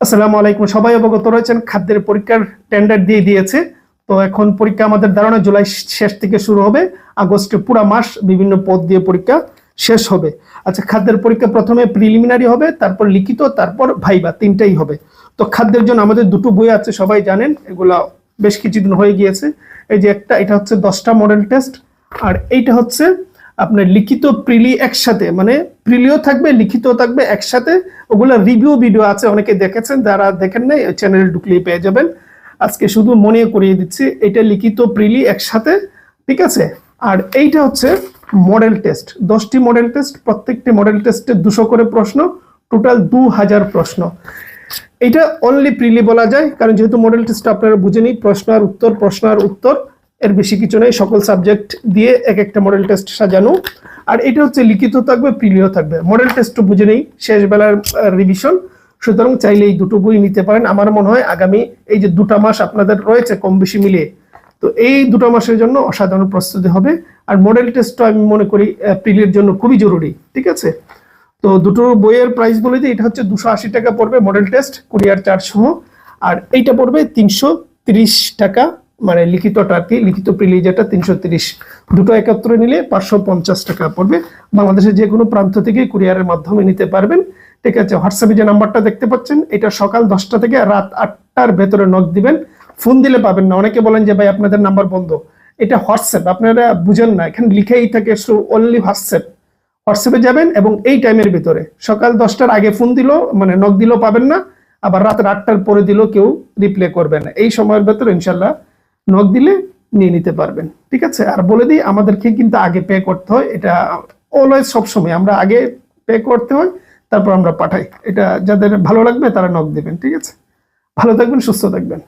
আসসালামু আলাইকুম। সবাই অবগত রয়েছেন, খাদ্যের পরীক্ষার টেন্ডার দিয়ে দিয়েছে। তো এখন পরীক্ষা আমাদের ধারণা জুলাই শেষ থেকে শুরু হবে। আগস্টে পুরো মাস বিভিন্ন পদ দিয়ে পরীক্ষা শেষ হবে। আচ্ছা খাদ্যের পরীক্ষা প্রথমে প্রিলিমিনারি হবে, তারপর লিখিত, তারপর ভাইবা, তিনটাই হবে। তো খাদ্যের জন্য আমাদের দুটো বই আছে, সবাই জানেন, এগুলা বেশ কিছুদিন হয়ে গিয়েছে। এই যে একটা, এটা হচ্ছে দশটা মডেল টেস্ট আর এইটা হচ্ছে আপনার লিখিত প্রিলি একসাথে মানে প্রিলিও থাকবে লিখিত থাকবে একসাথে। ওগুলো রিভিউ ভিডিও আছে, অনেকে দেখেছেন, যারা দেখেন নাই চ্যানেল ঢুকলেই পেয়ে যাবেন। আজকে শুধু মনে করিয়ে দিচ্ছি, এটা লিখিত প্রিলি একসাথে, ঠিক আছে? আর এইটা হচ্ছে মডেল টেস্ট দশটি মডেল টেস্ট প্রত্যেকটি মডেল টেস্টে দুশো করে প্রশ্ন টোটাল দু হাজার প্রশ্ন। এটা অনলি প্রিলি বলা যায়, কারণ যেহেতু মডেল টেস্ট আপনারা বুঝেনি প্রশ্ন আর উত্তর, প্রশ্ন আর উত্তর। এর বেশি কিছু নেই, সকল সাবজেক্ট দিয়ে এক একটা মডেল টেস্ট সাজানো। আর এটা হচ্ছে লিখিত থাকবে প্রিলিও থাকবে। মডেল টেস্টও বুঝে নেই শেষ বেলার রিভিশন সুতরাং চাইলে এই দুটো বই নিতে পারেন। আমার মনে হয় আগামী এই যে দুটা মাস আপনাদের রয়েছে কম বেশি মিলিয়ে, তো এই দুটো মাসের জন্য অসাধারণ প্রস্তুতি হবে। আর মডেল টেস্টও আমি মনে করি প্রিলির জন্য খুবই জরুরি, ঠিক আছে? তো দুটো বইয়ের প্রাইস বলে দিই, এটা হচ্ছে দুশো আশি টাকা পড়বে মডেল টেস্ট কুরিয়ার চার্জ সহ। আর এইটা পড়বে তিনশো তিরিশ টাকা। মানে লিখিতটা আর কি লিখিত প্রিলি যেটা তিনশো তিরিশ। দুটো একত্রে নিলে পাঁচশো পঞ্চাশ টাকা পড়বে। বাংলাদেশের যে কোনো প্রান্ত থেকে কুরিয়ারের মাধ্যমে নিতে পারবেন। ঠিক আছে, হোয়াটসঅ্যাপে যে নাম্বারটা দেখতে পাচ্ছেন, এটা সকাল দশটা থেকে রাত আটটার ভেতরে নক দিবেন। ফোন দিলে পাবেন না। অনেকে বলেন যে, ভাই, আপনাদের নাম্বার বন্ধ। এটা হোয়াটসঅ্যাপ, আপনারা বুঝেন না। এখানে লিখেই থাকে অনলি হোয়াটসঅ্যাপ। হোয়াটসঅ্যাপে যাবেন এবং এই টাইমের ভিতরে। সকাল দশটার আগে ফোন দিল মানে নক দিলেও পাবেন না। আবার রাত আটটার পরে দিলেও কেউ রিপ্লে করবে না। এই সময়ের ভেতরে ইনশাল্লাহ নক দিলে নিয়ে নিতে পারবেন, ঠিক আছে? আর বলে দিই, আমাদেরকে কিন্তু আগে পে করতে হয়, এটা অলওয়েজ সবসময়, আমরা আগে পে করতে হয়, তারপর আমরা পাঠাই। এটা যাদের ভালো লাগবে, তারা নক দেবেন, ঠিক আছে? ভালো থাকবেন, সুস্থ থাকবেন।